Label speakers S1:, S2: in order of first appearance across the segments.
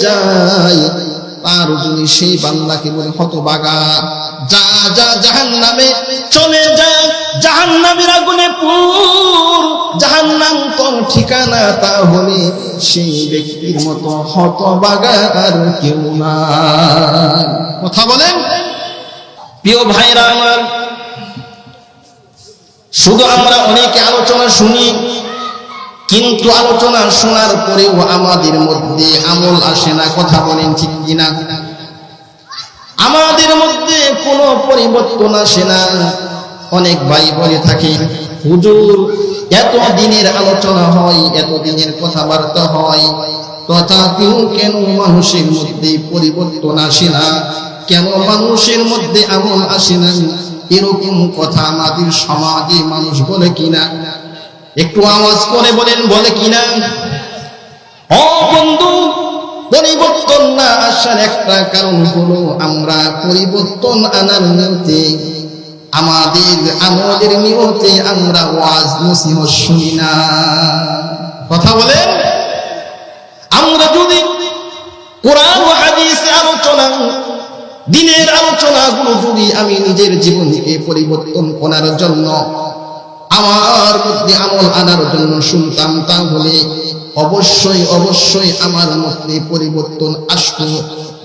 S1: যায়, তার যদি সেই বান্দাকে বলে, হতবাগা। যা যা জাহান নামে চলে যা জাহান নামের আগুনে পুর জাহান নাম তোর ঠিকানা তাহলে সেই ব্যক্তির মতো হতবাগা আর কেউ না কথা বলেন? প্রিয় ভাইরা আমার, শুধু আমরা অনেকে আলোচনা শুনি কিন্তু আলোচনা শোনার পরেও আমাদের মধ্যে আমল আসে না, কথা বলেন ঠিক কিনা? আমাদের মধ্যে কোনো পরিবর্তন আসে না। অনেক ভাই বলে থাকে, হুজুর, এত দিনের আলোচনা হয়, এত দিনের কথাবার্তা হয়। তথাপিও কেন মানুষের মধ্যে পরিবর্তন আসে না? কেন মানুষের মধ্যে আমল আসে না? এরকম কথা আমাদের সমাজে মানুষ বলে কিনা? একটু আওয়াজ করে বলেন, বলে কিনা ও বন্ধু, পরিবর্তন না আসার একটা কারণ হলো আমরা পরিবর্তন আনার নিয়তে আমাদের আমলের নিয়তে আমরা ওয়াজ, নসিহত শুনি না। কথা বলেন? আমরা যদি কোরআন হাদিস আলোচনা, দিনের আলোচনাগুলো যদি আমি নিজের জীবনকে পরিবর্তন করার জন্য আমার মধ্যে আমল আনার জন্য শুনতাম, তাহলে অবশ্যই অবশ্যই আমার মধ্যে পরিবর্তন আসতো।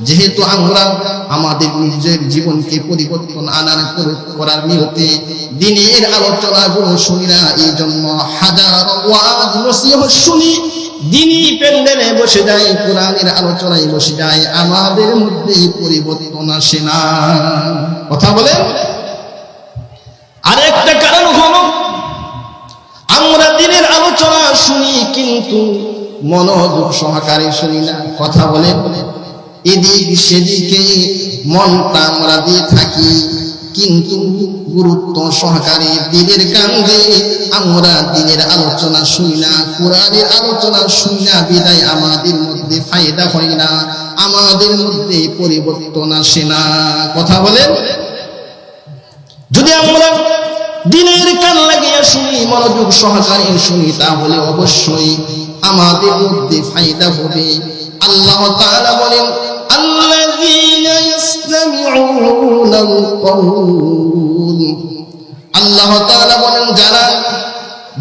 S1: যেহেতু আমরা আমাদের নিজের জীবনকে পরিবর্তন আনার করে- করার নিয়তে দিনের আলোচনাগুলো শুনি না এই জন্য হাজার শুনি, দিনই প্যান্ডেলে বসে যায় কোরআনের আলোচনায় বসে যায় আমাদের মধ্যে পরিবর্তন আসে না। কথা বলেন? আরেকটা কারণ হলো শুনি, কিন্তু মনোযোগ সহকারে শুনি না। কথা বলে এদিক সেদিকে মনটা আমরা দিয়ে থাকি, কিন্তু গুরুত্ব সহকারে দিনের কান্দে আমরা দিনের আলোচনা শুনি না, কোরআনের আলোচনা শুনি না, বিদায় আমাদের মধ্যে ফায়দা হয় না, আমাদের মধ্যে পরিবর্তন আসে না। কথা বলেন? যদি আমরা দিনের কান লাগে শুনি মনোযোগ সহকারে শুনি, তাহলে অবশ্যই আমাদের মধ্যে ফায়দা হবে। আল্লাহ তাআলা বলেন, আল্লাযীনা কওল আল্লাহ তাআলা বলেন, যারা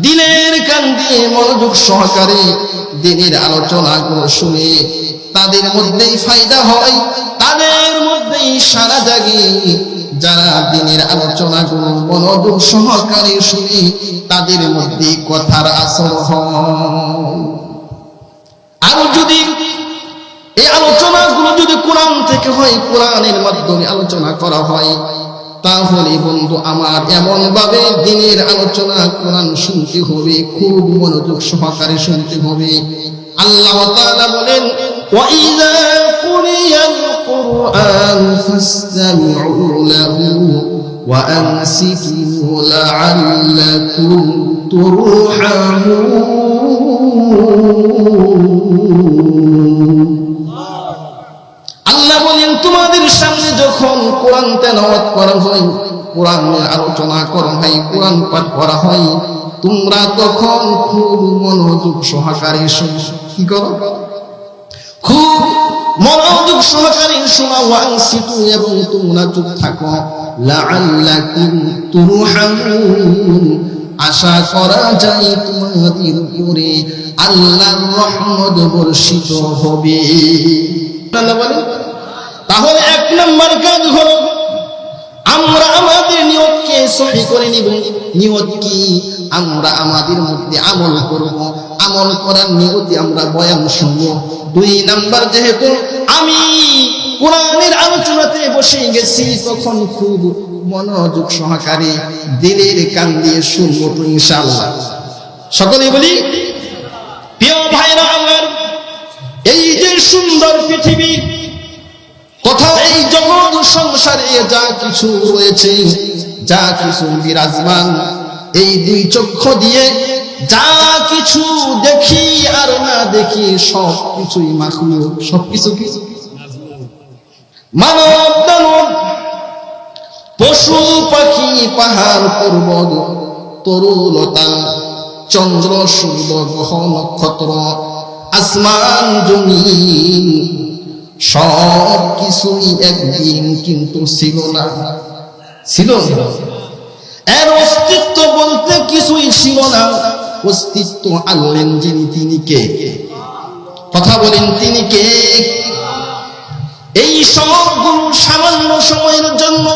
S1: দিনের কান দিয়ে মনোযোগ সহকারে দিনের আলোচনাগুলো শুনে তাদের মধ্যেই ফায়দা হয়, তাদের মধ্যেই সারা জাগে যারা দিনের আলোচনাগুলো মনোযোগ সহকারে শুনে তাদের মধ্যে কথার আসর আর যদি এই আলোচনাগুলো যদি কোরআন থেকে হয়, কোরআনের মাধ্যমে আলোচনা করা হয়, তাহলে বন্ধু আমার এমন ভাবে দিনের আলোচনা কোরআন শুনতে হবে, খুব মনোযোগ সহকারে শুনতে হবে। আল্লাহ বলেন وَإِذَا قُرِئَ الْقُرْآنُ فَاسْتَمِعُوا لَهُ وَأَنصِتُوا لَعَلَّكُمْ تُرْحَمُونَ আল্লাহ বলেন তোমাদের সামনে যখন কোরআন তেলাওয়াত করা হয় কোরআনের আলোচনা করা হয় কোরআন পাঠ করা হয় তোমরা তখন খুব মনোযোগ সহকারে শোনো কি করো খুব সহকারে শোনা এবং তোমরা চুপ থাকো। লাআল্লাকুম তুরহামুন আশা করা যায় তোমাদের উপরে আল্লাহর রহমত বর্ষিত হবে। তাহলে এক নম্বর কাজ হলো আমরা সহি করে নিব। নিয়ত কি? আমরা আমাদের মধ্যে আমল করব। আমল করার নিয়তে আমরা বয়ান শুনব। দুই নাম্বার, যেহেতু আমি কোরআনের আলোচনাতে বসে গেছি, তখন খুব মনোযোগ সহকারে দিলের কান দিয়ে শুনব তো ইনশাআল্লাহ। সকলে বলি, প্রিয় ভাইরা আমার, এই যে সুন্দর পৃথিবী তথা এই জগৎ সংসারে যা কিছু রয়েছে যা কিছু বিরাজমান, এই দুই চক্ষু দিয়ে যা কিছু দেখি আর না দেখি সব কিছুই মাখলুক সব কিছু মানব দানব পশু পাখি, পাহাড়, পর্বত তরুলতা চন্দ্র, সূর্য, গ্রহ, নক্ষত্র, আসমান, জমিন সব কিছুই একদিন কিন্তু ছিল না। ছিল। এর অস্তিত্ব বলতে কিছুই ছিল না। অস্তিত্ব আনলেন যিনি, তিনি কে? কথা বলেন, তিনি কে? এই সবগুলো সামান্য সময়ের জন্য,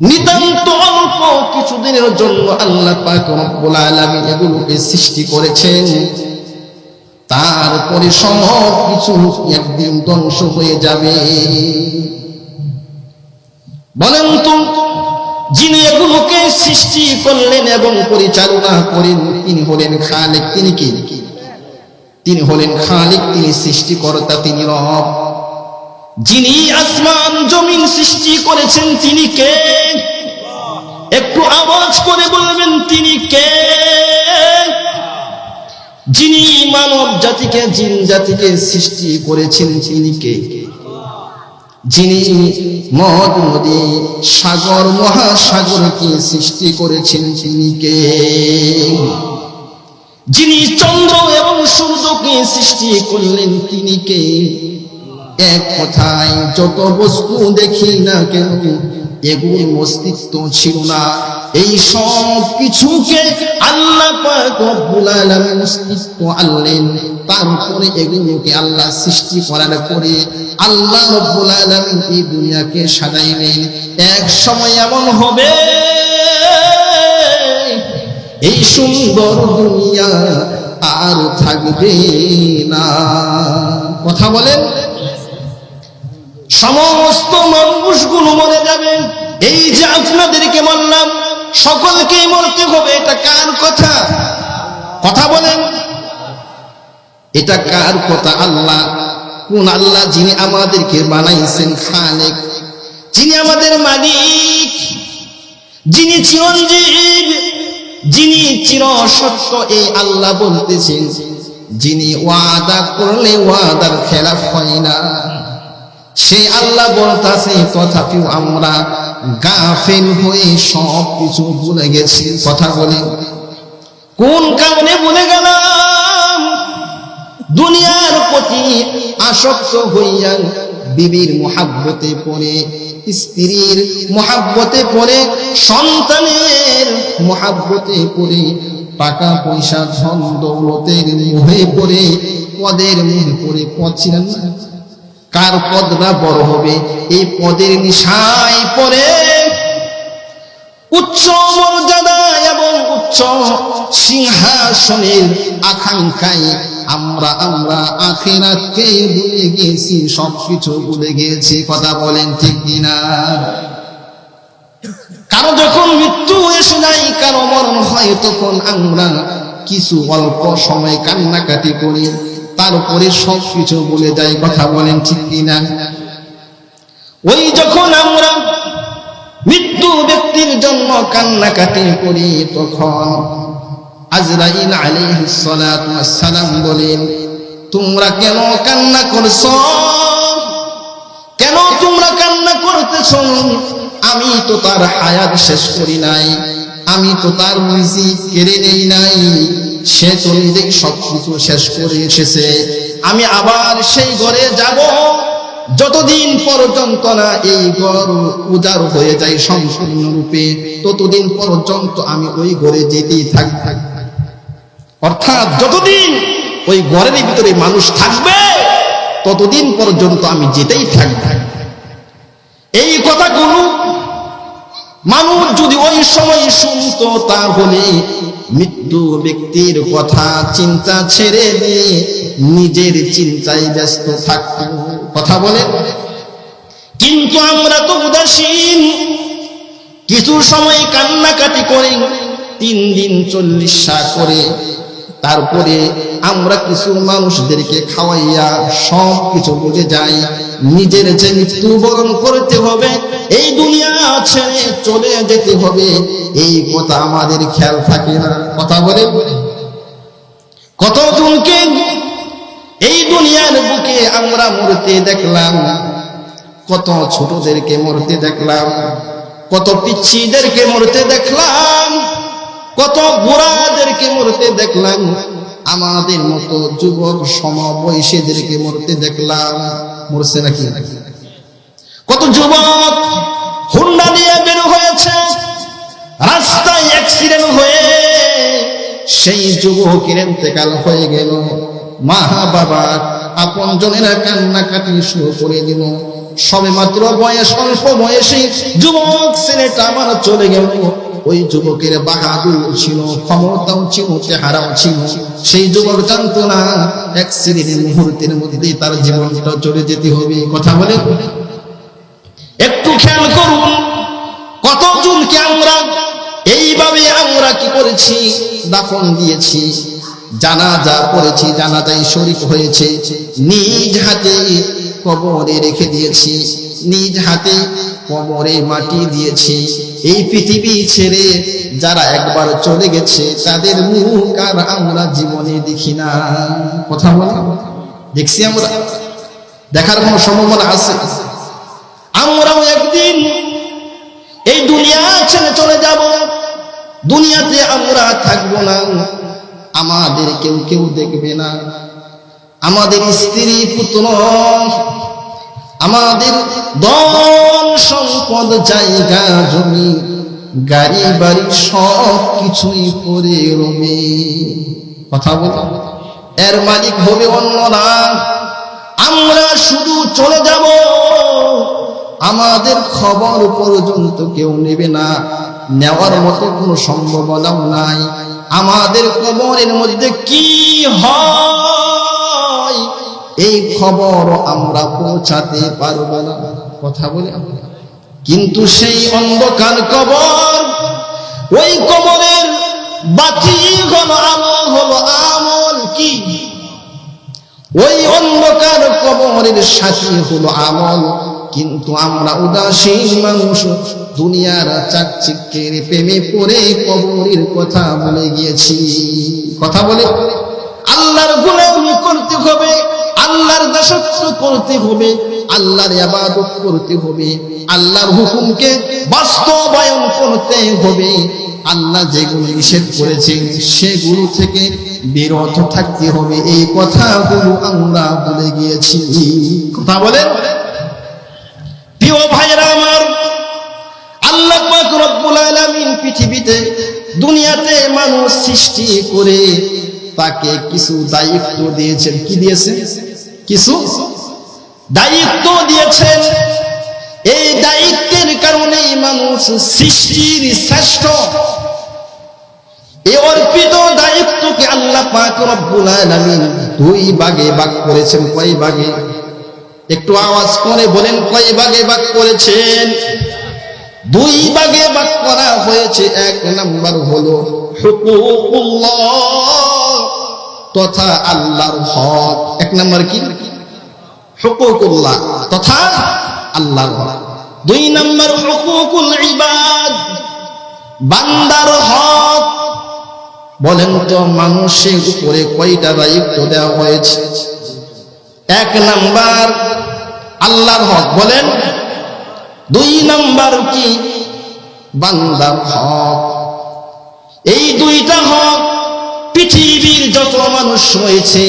S1: নিতান্ত অল্প কিছুদিনের জন্য আল্লাহ পাক রব্বুল আলামিন এগুলোকে সৃষ্টি করেছেন। তারপরে সব কিছু একদিন ধ্বংস হয়ে যাবে। বলেন তো, যিনি এগুলোকে সৃষ্টি করলেন এবং পরিচালনা করেন, তিনি হলেন খালেক, তিনি কি? তিনি হলেন খালিক, তিনি সৃষ্টিকর্তা, তিনি রব। যিনি আসমান, জমিন সৃষ্টি করেছেন, তিনি কে? একটু আওয়াজ করে বলবেন, তিনি কে? যিনি মানব জাতিকে, জিন জাতিকে সৃষ্টি করেছেন, তিনি কে? যিনি মদ নদী, সাগর মহাসাগরকে সৃষ্টি করেছেন তিনি কে? যিনি চন্দ্র এবং সূর্যকে সৃষ্টি করলেন তিনি কে? এক কথায় যত বস্তু দেখি না কেন, এগুলো অস্তিত্ব ছিল না। এই সব কিছুকে আল্লাহ অস্তিত্ব আনলেন। তারপরে এগুলোকে আল্লাহ সৃষ্টি করার পরে আল্লাহ রব্বুল আলামিন এই দুনিয়াকে সাজাইলেন। এক সময় এমন হবে, এই সুন্দর দুনিয়া আর থাকবে না। কথা বলেন? সমস্ত মানুষগুলো মরে যাবে। এই যে আপনাদেরকে বললাম সকলকে মরতে হবে, এটা কার কথা? কথা বলেন। এটা কার কথা আল্লাহ? কোন আল্লাহ যিনি আমাদেরকে বানাইছেন খালেক, যিনি আমাদের মালিক, যিনি চিরঞ্জীব, যিনি চির সত্য এই আল্লাহ বলতেছেন, যিনি ওয়াদা করলে ওয়াদার খেলাফ হয় না। সে আল্লাহ বলতাছে, তথাপিও আমরা গাফেল হয়ে সব কিছু ভুলে গেছি। কথা বলে, কোন কারণে ভুলে গেলাম? দুনিয়ার প্রতি আসক্ত হইয়া বিবির মোহাব্বতে পড়ে, স্ত্রীর মোহাব্বতে পড়ে, সন্তানের মোহাব্বতে পড়ে টাকা পয়সা ধন দৌলতের মোহে পড়ে, পদের মুহে পড়ে পদ ছিলেন না। কার পদটা বড় হবে? এই পদের নিশায় পড়ে উচ্চ মর্যাদা এবং উচ্চ সিংহাসনের আকাঙ্ক্ষায় আমরা আমরা আখেরাতকে ভুলে গেছি, সবকিছু ভুলে গেছি। কথা বলেন ঠিক কিনা? কারও যখন মৃত্যু এসে যায় কারও মরণ হয়, তখন আমরা কিছু অল্প সময় কান্নাকাটি করি। তারপরে সব কিছু বলে যাই কথা বলেন ঠিক কিনা? ওই যখন আমরা মৃত্যু ব্যক্তির জন্য কান্নাকাটি করি, তখন আজরাইল সালাম বলেন, তোমরা কেন কান্না করছ? কেন তোমরা কান্না করতেছ? আমি তো তার হায়াত শেষ করি নাই, আমি তো তার রিজিক কেড়ে নেই নাই। সে তো নিজেই সবকিছু শেষ করে এসেছে। আমি আবার সেই ঘরে যাব। যতদিন পর্যন্ত না এই ঘর উজাড় হয়ে যায় সম্পূর্ণরূপে, ততদিন পর্যন্ত আমি ওই ঘরে যেতেই থাক থাক অর্থাৎ যতদিন ওই ঘরের ভিতরে মানুষ থাকবে, ততদিন পর্যন্ত আমি যেতেই থাকব। এই কথাগুলো মানুষ যদি ওই সময় শুনত, তাহলে মৃত্যু ব্যক্তির কথা, চিন্তা ছেড়ে দিয়ে নিজের চিন্তায় ব্যস্ত থাকত কথা বলে? কিন্তু আমরা তো উদাসীন। কিছু সময় কান্নাকাটি করে, তিন দিন চল্লিশা করে তারপরে আমরা কিছু মানুষদেরকে খাওয়াইয়া সব কিছু বুঝে যাই। নিজের যে মৃত্যুবরণ করতে হবে, এই দুনিয়া ছেড়ে চলে যেতে হবে। এই কথা আমাদের খেয়াল থাকে না। কথা বলে? কতজনকে এই দুনিয়ার বুকে আমরা মরতে দেখলাম? কত ছোটদেরকে মরতে দেখলাম? কত পিচ্ছিদেরকে মরতে দেখলাম? কত বুড়াদেরকে মরতে দেখলাম, আমাদের মতো যুবক সমবয়সীদেরকে মরতে দেখলাম। মরছে নাকি? কত যুবক হুন্ডা নিয়ে বের হয়েছে, রাস্তায় অ্যাক্সিডেন্ট হয়ে সেই যুবকের ইন্তেকাল হয়ে গেল। মা বাবা আপন জনেরা কান্নাকাটি শুরু করে দিল। সবে মাত্র বয়স, অল্প বয়সে যুবক ছেলেটা আমার চলে গেল। ওই যুবকের বাহাদুর ছিল, ক্ষমতাও ছিল, চেহারাও ছিল। সেই যুবক জানতো না, এক শ্রেণির মুহূর্তের মধ্যে তার জীবনটা চলে যেতে হবে। কথা বলে একটু খেয়াল করুন কতজনকে আমরা? এইভাবে আমরা কি করেছি? দাফন দিয়েছি, জানাজা করেছি, জানাজায় শরীক হয়েছে, নিজ হাতে কবরে রেখে দিয়েছি। নিজ হাতে কোমরে মাটি দিয়েছি। এই পৃথিবী ছেড়ে যারা একবার চলে গেছে, তাদের মুখ আর আমরা জীবনে দেখি না। কথা বলা। দেখছি আমরা। দেখার কোনো সম্ভাবনা আছে? আমরাও একদিন এই দুনিয়া ছেড়ে চলে যাব। দুনিয়াতে আমরা থাকব না। আমাদের কেউ কেউ দেখবে না। আমাদের স্ত্রী পুত্র আমাদের দল সম্পদ, জায়গা, জমি, গাড়ি, বাড়ি সব কিছুই পরে রবে। কথা বলো। এর মালিক হবে অন্যরা। আমরা শুধু চলে যাব। আমাদের খবর পর্যন্ত কেউ নেবে না। নেওয়ার মতো কোনো সম্ভাবনাও নাই। আমাদের কবরের মধ্যে কি হয়? এই খবর আমরা পৌঁছাতে পারব না। কথা বলে কিন্তু সেই অন্ধকার কবর, ওই কবরের বাতি হলো আলো হলো আমল কি? ওই অন্ধকার কবরের সাথী হলো আমল। কিন্তু আমরা উদাসীন মানুষ, দুনিয়ার চাকচিক্যের প্রেমে পড়ে কবরের কথা বলে গিয়েছি। কথা বলে। আল্লাহর গুণাগুলি করতে হবে, আল্লাহর দাসত্ব করতে হবে, আল্লাহর আবাদত করতে হবে, আল্লাহর হুকুমকে বাস্তবায়ন করতে হবে। আল্লাহ যেগুলো নিষেধ করেছেন, সেগুলো থেকে বিরত থাকতে হবে। এই কথাগুলো আমরা বলে গিয়েছি। কথা বলেন? প্রিয় ভাইরা আমার, আল্লাহ পাক রব্বুল আলামিন পৃথিবীতে দুনিয়াতে মানুষ সৃষ্টি করে তাকে কিছু দায়িত্ব দিয়েছেন। কি দিয়েছেন? কিছু দায়িত্ব দিয়েছেন। এই দায়িত্বের কারণে মানুষ সৃষ্টির শ্রেষ্ঠ। এই অর্পিত দায়িত্বকে আল্লাহ পাক রব্বুল আলামিন দুই ভাগে ভাগ করেছেন। কয় ভাগে? একটু আওয়াজ করে বলেন, কয় ভাগে ভাগ করেছেন? দুই ভাগে ভাগ করা হয়েছে। এক নাম্বার হলো হুকুকুল্লাহ। তথা আল্লাহর হক। এক নাম্বার কি? হুকুকুল্লাহ। তথা আল্লাহর হক। দুই নাম্বার হুকুকুল ইবাদ। বান্দার হক। বলেন তো, মানুষের উপরে কয়টা দায়িত্ব দেওয়া হয়েছে? এক নাম্বার আল্লাহর হক। বলেন। দুই নাম্বার কি? বান্দার হক। এই দুইটা হক পৃথিবীর যত মানুষ রয়েছে,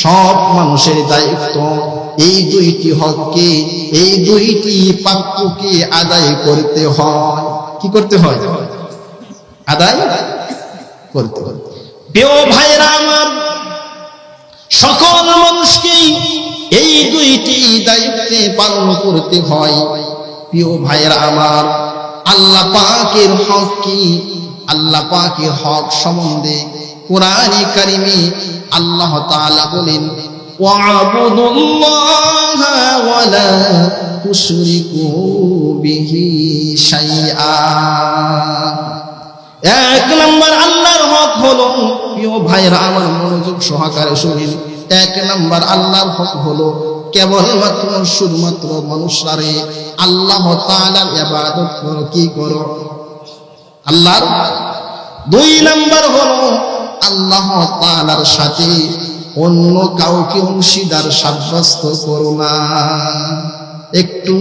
S1: সব মানুষের দায়িত্ব এই দুইটি হককে, এই দুইটি পাপ্যকে আদায় করতে হয়। কি করতে হয়? আদায় করতে হয়। প্রিয় ভাইরা আমার, সকল মানুষকেই এই দুইটি দায়িত্বে পালন করতে হয়। প্রিয় ভাইয়েরা আমার, আল্লাহ পাকের হক কি? আল্লাহ পাকের হক সম্বন্ধে কোরআনে কারিমি আল্লাহ তাআলা বলেন এক নম্বর আল্লাহর হক হলো, প্রিয় ভাইরা আমার মনোযোগ সহকারে এক নম্বর আল্লাহর হক হলো, কেবলমাত্র শুধুমাত্র মনুষ্যারে আল্লাহ তাআলার ইবাদত কি করো? আল্লাহর। দুই নম্বর হলো আল্লাহ তাআলার সাথে অন্য কাউকে অংশীদার সাব্যস্ত করো না। একটু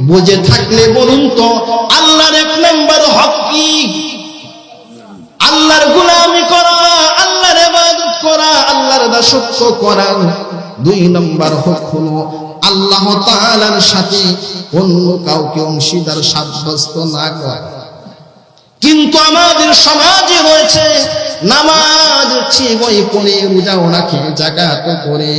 S1: বুঝে থাকলে বলুন তো, আল্লাহর এক নম্বর হক কি? আল্লাহর গুলামি করা, আল্লাহর ইবাদত করা, আল্লাহর দাসত্ব করা। দুই নম্বর হক হলো আল্লাহ তাআলার সাথে অন্য কাউকে অংশীদার সাব্যস্ত না করা। কিন্তু আমাদের সমাজে রয়েছে নামাজ ঠিকই পড়ে রোজাও রাখে জাকাত করে।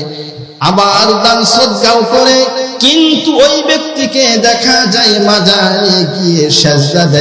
S1: আবার দান সজ্জাও করে, কিন্তু ওই ব্যক্তিকে দেখা যায় মাজারে গিয়ে সেজদা